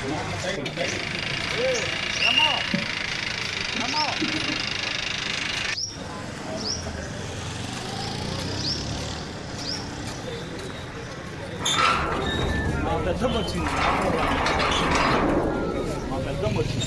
పెద్ద వచ్చింది మా పెద్దమ్మ వచ్చింది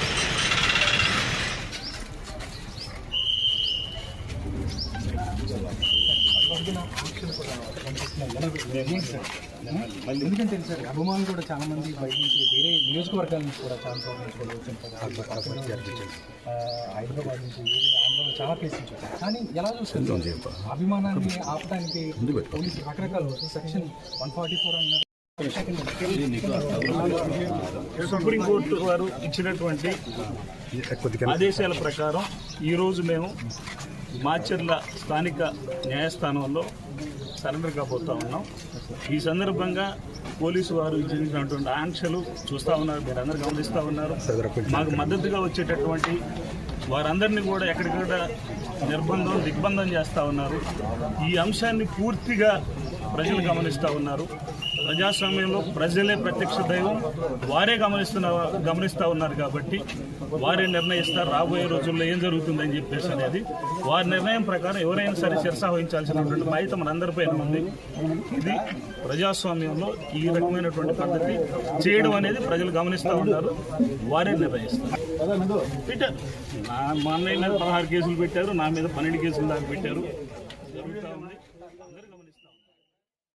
ఎందుకంటే సార్ అభిమానులు కూడా చాలా మంది బయట నుంచి వేరే నియోజకవర్గాల నుంచి కూడా చాలా కూడా వచ్చింటారు ఆ, హైదరాబాద్ నుంచి వేరే ఆంధ్రలో చాలా ప్లేస్ నుంచి కానీ ఎలా చూస్తారు అభిమానాన్ని ఆపడానికి పోలీసులు రకరకాల సెక్షన్ వన్ ఫార్టీ ఫోర్ అన్నారు సుప్రీంకోర్టు వారు ఇచ్చినటువంటి ఆదేశాల ప్రకారం ఈరోజు మేము మాచర్ల స్థానిక న్యాయస్థానంలో సరెండర్ కాబోతా ఉన్నాం. ఈ సందర్భంగా పోలీసు వారు ఇచ్చినటువంటి ఆంక్షలు చూస్తూ ఉన్నారు మీరు అందరు గమనిస్తూ ఉన్నారు. మాకు మద్దతుగా వచ్చేటటువంటి వారందరినీ కూడా ఎక్కడికక్కడ నిర్బంధం దిగ్బంధం చేస్తూ ఉన్నారు. ఈ అంశాన్ని పూర్తిగా ప్రజలు గమనిస్తూ ఉన్నారు. ప్రజాస్వామ్యంలో ప్రజలే ప్రత్యక్ష దైవం. వారే గమనిస్తున్న గమనిస్తూ ఉన్నారు కాబట్టి వారే నిర్ణయిస్తారు. రాబోయే రోజుల్లో ఏం జరుగుతుందని చెప్పేసి అనేది. వారి నిర్ణయం ప్రకారం ఎవరైనా సరే శిరస వహించాల్సినటువంటి బాధ్యత మనందరిపైన ఉంది. ఇది ప్రజాస్వామ్యంలో ఈ రకమైనటువంటి పద్ధతి చేయడం అనేది ప్రజలు గమనిస్తూ ఉన్నారు. వారే నిర్ణయిస్తారు. పెట్టారు నా మా అన్నయ్య మీద పదహారు కేసులు పెట్టారు. నా మీద పన్నెండు కేసులు దాకా పెట్టారు. జరుగుతూ ఉంది.